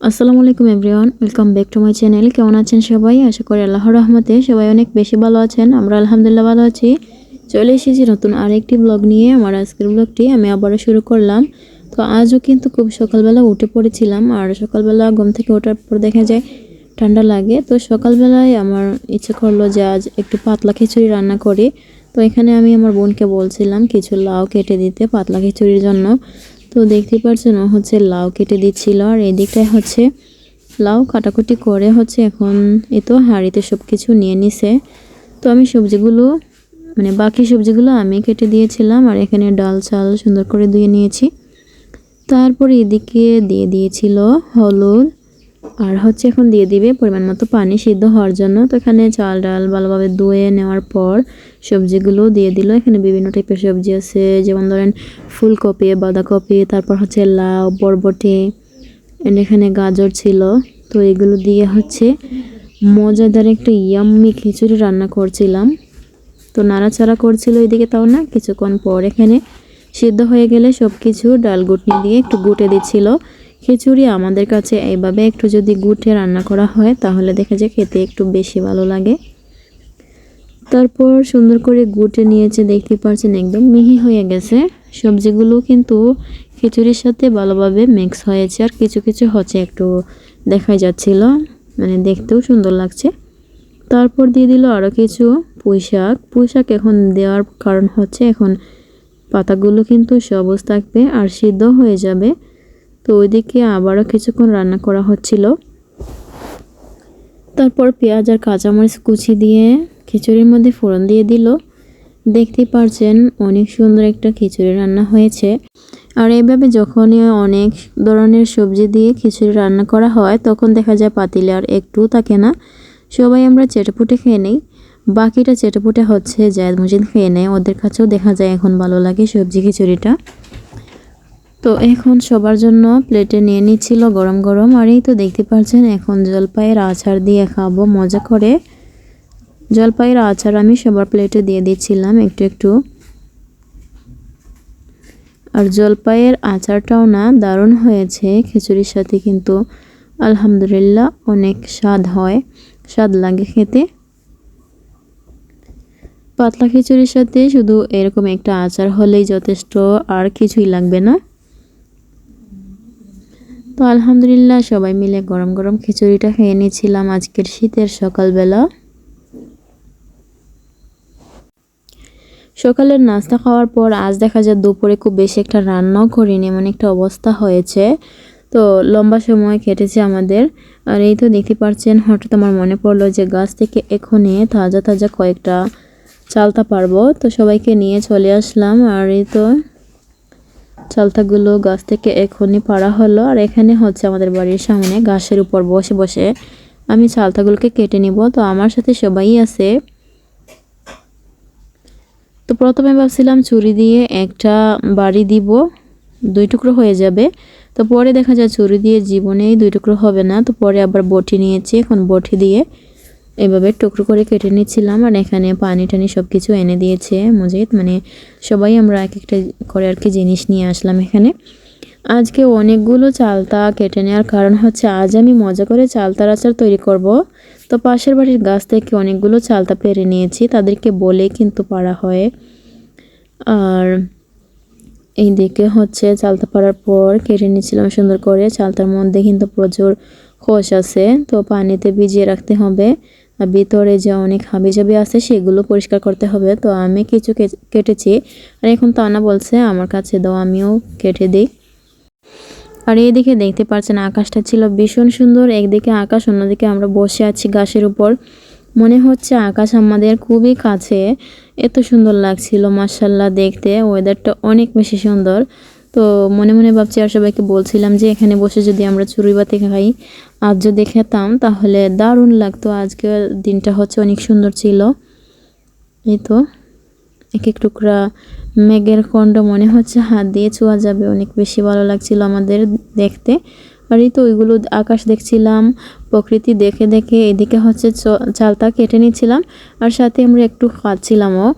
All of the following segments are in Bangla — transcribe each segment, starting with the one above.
আসসালামু আলাইকুম, everyone. Welcome back to my channel কেমন আছেন সবাই? আশা করি আল্লাহর রহমতে সবাই অনেক বেশি ভালো আছেন। আমরা আলহামদুলিল্লাহ ভালো আছি। চলে এসেছি নতুন আরেকটি ব্লগ নিয়ে। আমার আজকের ব্লগটি আমি আবারও শুরু করলাম। তো আজও কিন্তু খুব সকালবেলা উঠে পড়েছিলাম। আর সকালবেলা ঘুম থেকে ওঠার পর দেখা যায় ঠান্ডা লাগে। তো সকালবেলায় আমার ইচ্ছে করল যে আজ একটু পাতলা খিচুড়ি রান্না করি। তো এখানে আমি আমার বোনকে বলছিলাম কিছু লাউ কেটে দিতে পাতলা খিচুড়ির জন্য। তো দেখতে পাচ্ছেন হচ্ছে লাউ কেটে দিচ্ছিল। আর এদিকটায় হচ্ছে লাউ কাটাকুটি করে হচ্ছে এখন এ তো হাঁড়িতে সব কিছু নিয়ে নিছে। তো আমি সবজিগুলো মানে বাকি সবজিগুলো আমি কেটে দিয়েছিলাম আর এখানে ডাল চাল সুন্দর করে ধুয়ে নিয়েছি। তারপরে এদিকে দিয়ে দিয়েছিল হলুদ আর হচ্ছে এখন দিয়ে দিবে পরিমাণ মতো পানি সিদ্ধ হওয়ার জন্য। তো এখানে চাল ডাল ভালোভাবে ধুয়ে নেওয়ার পর সবজিগুলো দিয়ে দিল। এখানে বিভিন্ন টাইপের সবজি আছে, যেমন ধরেন ফুলকপি, বাঁধাকপি, তারপর হচ্ছে লাউ, বরবটি এন্ড এখানে গাজর ছিল। তো এগুলো দিয়ে হচ্ছে মজাদার একটা ইয়াম্মি খিচুড়ি রান্না করছিলাম। তো নাড়াচাড়া করছিল এদিকে তাও না, কিছুক্ষণ পর এখানে সিদ্ধ হয়ে গেলে সব কিছু ডাল গুটনি দিয়ে একটু গুটে দিচ্ছিল। খিচুড়ি আমাদের কাছে এইভাবে একটু যদি গুটে রান্না করা হয়, তাহলে দেখা যায় খেতে একটু বেশি ভালো লাগে। তারপর সুন্দর করে গুটে নিয়েছে দেখতে পাচ্ছেন একদম মিহি হয়ে গেছে। সবজিগুলো কিন্তু খিচুড়ির সাথে ভালোভাবে মিক্স হয়েছে আর কিছু কিছু হচ্ছে একটু দেখা যাচ্ছিল মানে দেখতেও সুন্দর লাগছে। তারপর দিয়ে দিল আরও কিছু পুঁই শাক। পুঁই শাক এখন দেওয়ার কারণ হচ্ছে এখন পাতাগুলো কিন্তু সবুজ থাকবে আর সিদ্ধ হয়ে যাবে। তো ওইদিকে আবারও কিছুক্ষণ রান্না করা হচ্ছিল। তারপর পেঁয়াজ আর কাঁচামরিচ কুচি দিয়ে খিচুড়ির মধ্যে ফোড়ন দিয়ে দিল। দেখতেই পারছেন অনেক সুন্দর একটা খিচুড়ি রান্না হয়েছে। আর এইভাবে যখনই অনেক ধরনের সবজি দিয়ে খিচুড়ি রান্না করা হয়, তখন দেখা যায় পাতিলে আর একটু থাকে না। সবাই আমরা চেটেপুটে খেয়ে নিই। বাকিটা চেটেপুটে হচ্ছে জায়দ মজিদ খেয়ে নেয়। ওদের কাছেও দেখা যায় এখন ভালো লাগে সবজি খিচুড়িটা। তো এখন সবার জন্য প্লেটে নিয়ে নিচ্ছিল গরম গরম, আর এই তো দেখতে পাচ্ছেন এখন জলপাইয়ের আচার দিয়ে খাব, মজা করে। জলপাইয়ের আচার আমি সবার প্লেটে দিয়ে দিচ্ছিলাম একটু একটু। আর জলপাইয়ের আচারটাও না দারুণ হয়েছে, খিচুড়ির সাথে কিন্তু আলহামদুলিল্লাহ অনেক স্বাদ হয়, স্বাদ লাগে খেতে। পাতলা খিচুড়ির সাথে শুধু এরকম একটা আচার হলেই যথেষ্ট, আর কিছুই লাগবে না। তো আলহামদুলিল্লাহ সবাই মিলে গরম গরম খিচুড়িটা খেয়ে নিয়েছিলাম আজকের শীতের সকালবেলা। সকালের নাস্তা খাওয়ার পর আজ দেখা যায় দুপুরে খুব বেশি একটা রান্নাও করিনি, এমন একটা অবস্থা হয়েছে। তো লম্বা সময় কেটেছে আমাদের। আর এই তো দেখতে পাচ্ছেন, হঠাৎ আমার মনে পড়ল যে গাছ থেকে এখনই তাজা তাজা কয়েকটা চালতা পারব। তো সবাইকে নিয়ে চলে আসলাম আর এই তো চালতাগুলো গাছ থেকে এখনই পাড়া হলো। আর এখানে হচ্ছে আমাদের বাড়ির সামনে গাছের উপর বসে বসে আমি চালতাগুলোকে কেটে নিব। তো আমার সাথে সবাই আছে। তো প্রথমে ভাবছিলাম চুরি দিয়ে একটা বাড়ি দিব, দুই টুকরো হয়ে যাবে। তো পরে দেখা যায় চুরি দিয়ে জীবনেই দুই টুকরো হবে না। তো পরে আবার বটি নিয়েছি, এখন বটি দিয়ে এভাবে টুকরো করে কেটে নিচ্ছিলাম আর এখানে পানি টানি সব কিছু এনে দিয়েছে মজিদ। মানে সবাই আমরা এক একটা করে আর কি জিনিস নিয়ে আসলাম এখানে। আজকে অনেকগুলো চালতা কেটে নেওয়ার কারণ হচ্ছে আজ আমি মজা করে চালতার আচার তৈরি করব। তো পাশের বাড়ির গাছ থেকে অনেকগুলো চালতা পেরে নিয়েছি, তাদেরকে বলে কিন্তু পাড়া হয়। আর এই দিকে হচ্ছে চালতা পাড়ার পর কেটে নিচ্ছিলাম সুন্দর করে, চালতার মধ্যে কিন্তু প্রচুর খোস আছে, তো পানিতে ভিজিয়ে রাখতে হবে। ভিতরে যে অনেক হাবিজাবি আছে, সেগুলো পরিষ্কার করতে হবে। তো আমি কিছু কেটেছি। আর এখন তানা বলছে, আমার কাছে দাও, আমিও কেটে দিই। আর এইদিকে দেখতে পাচ্ছেন, আকাশটা ছিল ভীষণ সুন্দর। একদিকে আকাশ, অন্যদিকে আমরা বসে আছি গাছের উপর। মনে হচ্ছে আকাশ আমাদের খুবই কাছে। এত সুন্দর লাগছিল মার্শাল্লাহ দেখতে। ওয়েদারটা অনেক বেশি সুন্দর। তো মনে মনে ভাবছি আর সবাইকে বলছিলাম যে এখানে বসে যদি আমরা চুরি বাতি খাই আজ যদি খেতাম, তাহলে দারুণ লাগতো। আজকে দিনটা হচ্ছে অনেক সুন্দর ছিল। এই তো, এক এক টুকরা মেঘের খণ্ড মনে হচ্ছে হাত দিয়ে ছোঁয়া যাবে, অনেক বেশি ভালো লাগছিল আমাদের দেখতে। আর এই তো ওইগুলো আকাশ দেখছিলাম, প্রকৃতি দেখে দেখে এদিকে হচ্ছে চালতা কেটে নিচ্ছিলাম, আর সাথে আমরা একটু খাচ্ছিলামও।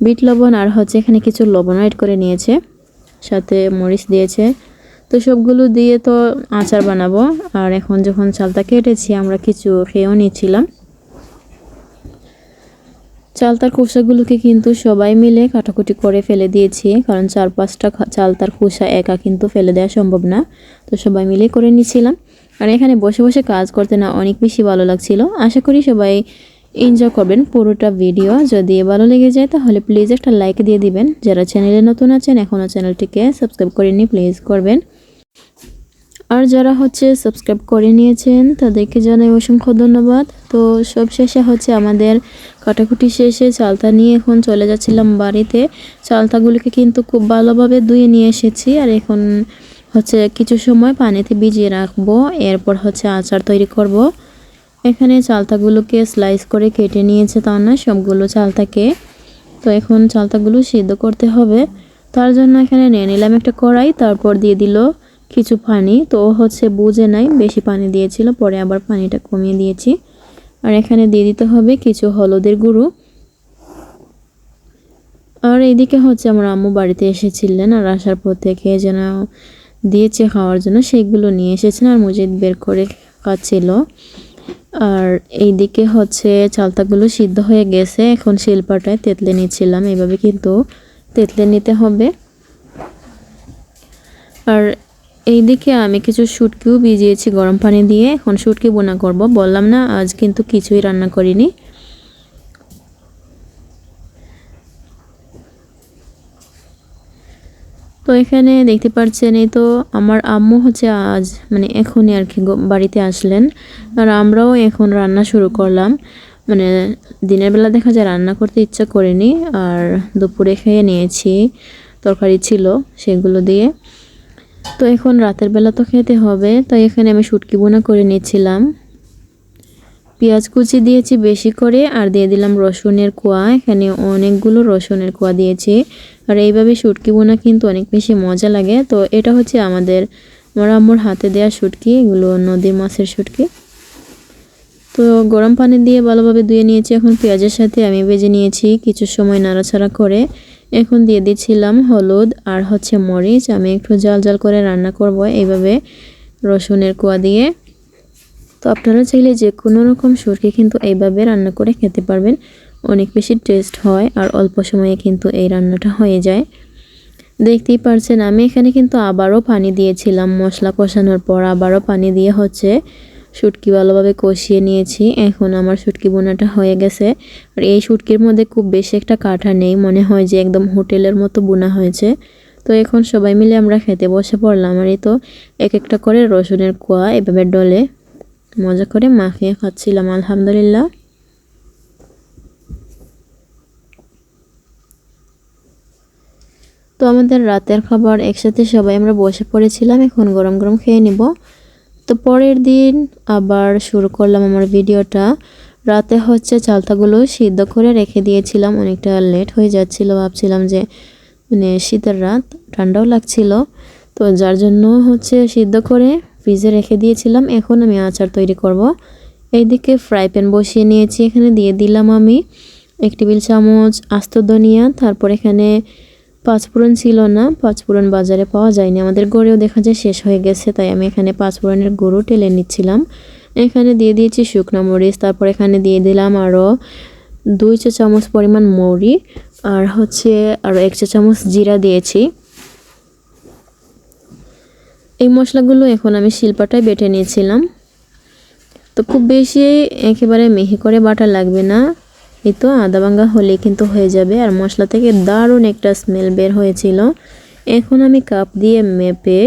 বিট লবণ আর হচ্ছে এখানে কিছু লবণ অ্যাড করে নিয়েছে। সাথে মরিচ দিয়েছে। তো সবগুলো দিয়ে তো আচার বানাবো। আর এখন যখন চালটা কেটেছি, আমরা কিছু খেয়েও নিয়েছিলাম চালতার খোসাগুলোকে কিন্তু সবাই মিলে কাটাকুটি করে ফেলে দিয়েছি। কারণ চার পাঁচটা চালতার খোসা একা কিন্তু ফেলে দেওয়া সম্ভব না। তো সবাই মিলে করে নিয়েছিলাম আর এখানে বসে বসে কাজ করতে না অনেক বেশি ভালো লাগছিল। আশা করি সবাই এনজয় করবেন পুরোটা ভিডিও যদি ভালো লেগে যায়, তাহলে প্লিজ একটা লাইক দিয়ে দিবেন। যারা চ্যানেলে নতুন আছেন এখনও চ্যানেলটিকে সাবস্ক্রাইব করেনি প্লিজ করবেন। আর যারা হচ্ছে সাবস্ক্রাইব করে নিয়েছেন, তাদেরকে জানাই অসংখ্য ধন্যবাদ। তো সব শেষে হচ্ছে আমাদের কাটাকুটি শেষে চালতা নিয়ে এখন চলে যাচ্ছিলাম বাড়িতে। চালতাগুলোকে কিন্তু খুব ভালোভাবে ধুয়ে নিয়ে এসেছি। আর এখন হচ্ছে কিছু সময় পানিতে ভিজিয়ে রাখব। এরপর হচ্ছে আচার তৈরি করব। এখানে চালতাগুলোকে স্লাইস করে কেটে নিয়েছে তাও না সবগুলো চালতাকে। তো এখন চালতাগুলো সিদ্ধ করতে হবে। তার জন্য এখানে নিয়ে নিলাম একটা কড়াই, তারপর দিয়ে দিল কিছু পানি। তো হচ্ছে বুঝে নাই, বেশি পানি দিয়েছিল, পরে আবার পানিটা কমিয়ে দিয়েছি। আর এখানে দিয়ে দিতে হবে কিছু হলুদের গুঁড়ো। আর এইদিকে হচ্ছে আমার আম্মু বাড়িতে এসেছিলেন, আর আসার পর থেকে যেন দিয়েছে, খাওয়ার জন্য, সেইগুলো নিয়ে এসেছেন, আর মুজিদ বের করে খাচ্ছিল। আর এইদিকে হচ্ছে চালতাগুলো সিদ্ধ হয়ে গেছে। এখন শিল্পাটায় তেতলে নিচ্ছিলাম এইভাবে কিন্তু তেতলে নিতে হবে। আর এইদিকে আমি কিছু শুটকিও ভিজিয়েছি গরম পানি দিয়ে। এখন শুটকি বোনা করব। বললাম না, আজ কিন্তু কিছুই রান্না করিনি। তো এখানে দেখতে পাচ্ছেন এই তো আমার আম্মু হচ্ছে আজ মানে এখনই আর কি বাড়িতে আসলেন। আর আমরাও এখন রান্না শুরু করলাম। মানে দিনের বেলা দেখা যায় রান্না করতে ইচ্ছা করেনি, আর দুপুরে খেয়ে নিয়েছি। তরকারি ছিল সেগুলো দিয়ে। তো এখন রাতের বেলা তো খেতে হবে, তাই এখানে আমি শুটকি বোনা করে নিয়েছিলাম। পেঁয়াজ কুচি দিয়েছি বেশি করে, আর দিয়ে দিলাম রসুনের কোয়া। এখানে অনেকগুলো রসুনের কোয়া দিয়েছি। আর এইভাবে শুটকি বোনা কিন্তু অনেক বেশি মজা লাগে। তো এটা হচ্ছে আমাদের আমার আম্মুর হাতে দেওয়া শুটকি, এগুলো নদীর মাছের শুটকি। তো গরম পানি দিয়ে ভালোভাবে ধুয়ে নিয়েছি। এখন পেঁয়াজের সাথে আমি ভেজে নিয়েছি কিছু সময় নাড়াচাড়া করে। এখন দিয়ে দিচ্ছিলাম হলুদ আর হচ্ছে মরিচ। আমি একটু জাল জাল করে রান্না করব এইভাবে রসুনের কোয়া দিয়ে। তো আপনারা চাইলে যে কোনো রকম সুরকি কিন্তু এইভাবে রান্না করে খেতে পারবেন। অনেক বেশি টেস্ট হয় আর অল্প সময়ে কিন্তু এই রান্নাটা হয়ে যায়। দেখতেই পারছেন, আমি এখানে কিন্তু আবারও পানি দিয়েছিলাম। মশলা কষানোর পর আবারও পানি দিয়ে হচ্ছে শুটকি ভালোভাবে কষিয়ে নিয়েছি। এখন আমার শুটকি বোনাটা হয়ে গেছে। আর এই শুটকির মধ্যে খুব বেশি একটা কাঁটা নেই, মনে হয় যে একদম হোটেলের মতো বোনা হয়েছে। তো এখন সবাই মিলে আমরা খেতে বসে পড়লাম। আর এই তো এক একটা করে রসুনের কোয়া এভাবে ডলে মজা করে মাখিয়ে খাচ্ছিলাম, আলহামদুলিল্লাহ। তো আমাদের রাতের খাবার একসাথে সবাই আমরা বসে পড়েছিলাম, এখন গরম গরম খেয়ে নিব। তো পরের দিন আবার শুরু করলাম আমার ভিডিওটা। রাতে হচ্ছে চালতাগুলো সিদ্ধ করে রেখে দিয়েছিলাম, অনেকটা লেট হয়ে যাচ্ছিল, ভাবছিলাম যে মানে শীতের রাত, ঠান্ডাও লাগছিল। তো যার জন্য হচ্ছে সিদ্ধ করে ফ্রিজে রেখে দিয়েছিলাম, এখন আমি আচার তৈরি করব। এইদিকে ফ্রাই প্যান বসিয়ে নিয়েছি, এখানে দিয়ে দিলাম আমি এক টেবিল চামচ আস্ত ধনিয়া, তারপর এখানে পাঁচফোড়ন ছিল না, পাঁচফোড়ন বাজারে পাওয়া যায়নি। আমাদের গড়েও দেখা যায় শেষ হয়ে গেছে, তাই আমি এখানে পাঁচফোড়নের গুঁড়ো টেলে নিচ্ছিলাম। এখানে দিয়ে দিয়েছি শুকনো মরিচ, তারপর এখানে দিয়ে দিলাম আরও দুই চা চামচ পরিমাণ মৌরি, আর হচ্ছে আরও এক চা চামচ জিরা দিয়েছি। এই মশলাগুলো এখন আমি শিল্পাটায় বেটে নিয়েছিলাম। তো খুব বেশি একেবারে মিহি করে বাটা লাগবে না। এই তো আদা ভাঙ্গা হলে কিন্তু হয়ে যাবে। আর মশলা থেকে দারুণ একটা স্মেল বের হয়েছিল। এখন আমি কাপ দিয়ে মেপে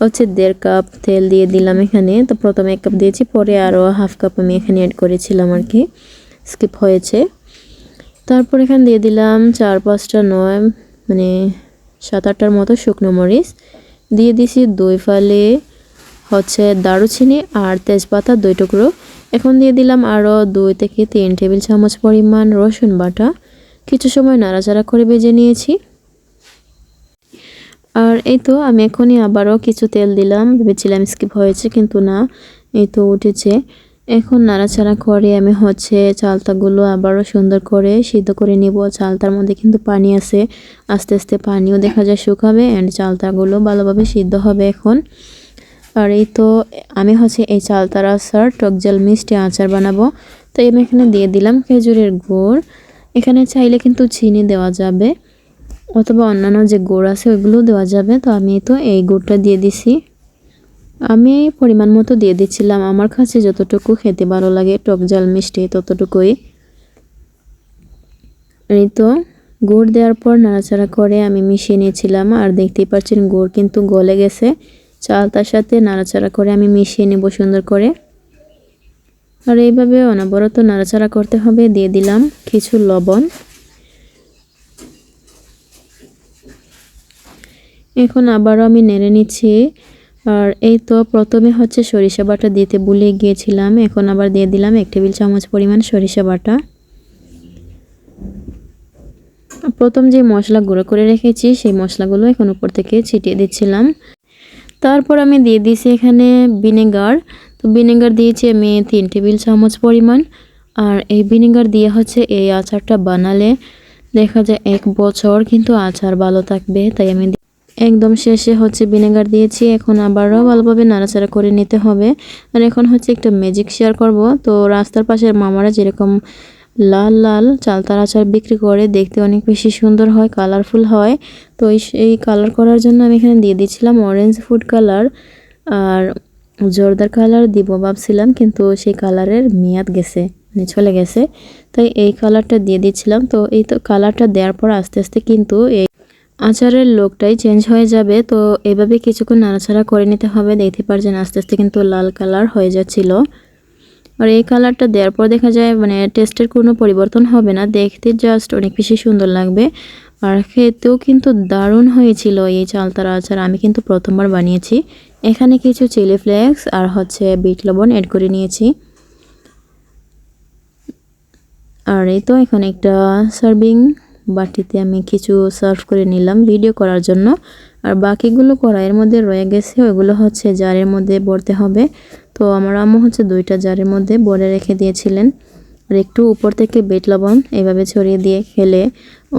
হচ্ছে দেড় কাপ তেল দিয়ে দিলাম এখানে। তো প্রথমে এক কাপ দিয়েছি, পরে আরও হাফ কাপ আমি এখানে অ্যাড করেছিলাম আর কি। স্কিপ হয়েছে। তারপর এখানে দিয়ে দিলাম চার পাঁচটা নয় মানে সাত আটটার মতো শুকনো মরিচ। দিয়ে দিছি দই ফালে হচ্ছে দারুচিনি আর তেজপাতা দুই টুকরো। এখন দিয়ে দিলাম আরও দুই থেকে তিন টেবিল চামচ পরিমাণ রসুন বাটা। কিছু সময় নাড়াচাড়া করে ভেজে নিয়েছি। আর এই তো আমি এখনই আবারও কিছু তেল দিলাম। ভেবেছিলাম স্কিপ হয়েছে কিন্তু না, এই তো উঠেছে। এখন নাড়াচাড়া করে আমি হচ্ছে চালতাগুলো আবারও সুন্দর করে সিদ্ধ করে নিব। চালতার মধ্যে কিন্তু পানি আছে। আস্তে আস্তে পানিও দেখা যায় শুকাবে অ্যান্ড চালতাগুলো ভালোভাবে সিদ্ধ হবে এখন। আর এই তো আমি হচ্ছে এই চালতার আচার টক জাল মিষ্টি আচার বানাবো। তো আমি এখানে দিয়ে দিলাম খেজুরের গুড়। এখানে চাইলে কিন্তু চিনি দেওয়া যাবে, অথবা অন্যান্য যে গুড় আছে ওইগুলোও দেওয়া যাবে। তো আমি তো এই গুড়টা দিয়ে দিছি। আমি পরিমাণ মতো দিয়ে দিচ্ছিলাম। আমার কাছে যতটুকু খেতে ভালো লাগে, টক জাল মিষ্টি ততটুকুই। এই তো গুড় দেওয়ার পর নাড়াচাড়া করে আমি মিশিয়ে নিয়েছিলাম। আর দেখতেই পাচ্ছেন, গুড় কিন্তু গলে গেছে। চাল তার সাথে নাড়াচাড়া করে আমি মিশিয়ে নেব সুন্দর করে। আর এইভাবে অনবরত নাড়াচাড়া করতে হবে, দিয়ে দিলাম কিছু লবণ। এখন আবারও আমি নেড়ে নিচ্ছি। আর এই তো প্রথমে হচ্ছে সরিষা বাটা দিতে ভুলে গিয়েছিলাম, এখন আবার দিয়ে দিলাম এক টেবিল চামচ পরিমাণ সরিষা বাটা। প্রথম যে মশলা গুঁড়ো করে রেখেছি, সেই মশলাগুলো এখন উপর থেকে ছিটিয়ে দিচ্ছিলাম। তারপর আমি দিয়ে দিয়েছি এখানে ভিনেগার। তো ভিনেগার দিয়েছি আমি তিন টেবিল চামচ পরিমাণ। আর এই ভিনেগার দিয়ে হচ্ছে এই আচারটা বানালে দেখা যায় এক বছর কিন্তু আচার ভালো থাকবে। তাই আমি একদম শেষে হচ্ছে ভিনেগার দিয়েছি। এখন আবারও ভালোভাবে নাড়াচাড়া করে নিতে হবে। আর এখন হচ্ছে একটা ম্যাজিক শেয়ার করব। তো রাস্তার পাশের মামারা যেরকম লাল লাল চালতার আচার বিক্রি করে, দেখতে অনেক বেশি সুন্দর হয় কালারফুল হয়। তো এই কালার করার জন্য আমি এখানে দিয়ে দিয়েছিলাম অরেঞ্জ ফুড কালার আর জর্দার কালার দিব ভাবছিলাম, কিন্তু সেই কালারের মেয়াদ গেছে মানে চলে গেছে। তাই এই কালারটা দিয়ে দিচ্ছিলাম। তো এই তো কালারটা দেওয়ার পর আস্তে আস্তে কিন্তু এই আচারের লোকটাই চেঞ্জ হয়ে যাবে। তো এভাবে কিছুক্ষণ নাড়াচাড়া করে নিতে হবে, দেখতে পারছেন আস্তে আস্তে কিন্তু লাল কালার হয়ে যাচ্ছিল। আর এই কালারটা দেওয়ার পর দেখা যায় মানে টেস্টের কোনো পরিবর্তন হবে না। দেখতে জাস্ট অনেক বেশি সুন্দর লাগবে। আর খেতেও কিন্তু দারুণ হয়েছিল এই চালতার আচার। আমি কিন্তু প্রথমবার বানিয়েছি। এখানে কিছু চিলি ফ্লেক্স আর হচ্ছে বিট লবণ অ্যাড করে নিয়েছি। আর এই তো এখানে একটা সার্ভিং বাটিতে আমি কিছু সার্ভ করে নিলাম ভিডিও করার জন্য। আর বাকিগুলো কড়াইয়ের মধ্যে রয়ে গেছে, ওইগুলো হচ্ছে জারের মধ্যে ভরতে হবে। তো আমার আম্মু হচ্ছে দুইটা জারের মধ্যে ভরে রেখে দিয়েছিলেন। আর একটু উপর থেকে বেট লবণ এইভাবে ছড়িয়ে দিয়ে খেলে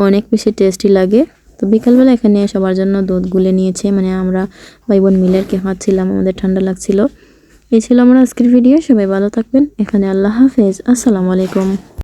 অনেক বেশি টেস্টি লাগে। তো বিকালবেলা এখানে সবার জন্য দুধ গুলে নিয়েছে মানে আমরা ভাই বোন মিলের কে খাচ্ছিলাম, আমাদের ঠান্ডা লাগছিল। এই ছিল আমার আজকের ভিডিও, সবাই ভালো থাকবেন। এখানে আল্লাহ হাফেজ, আসসালামু আলাইকুম।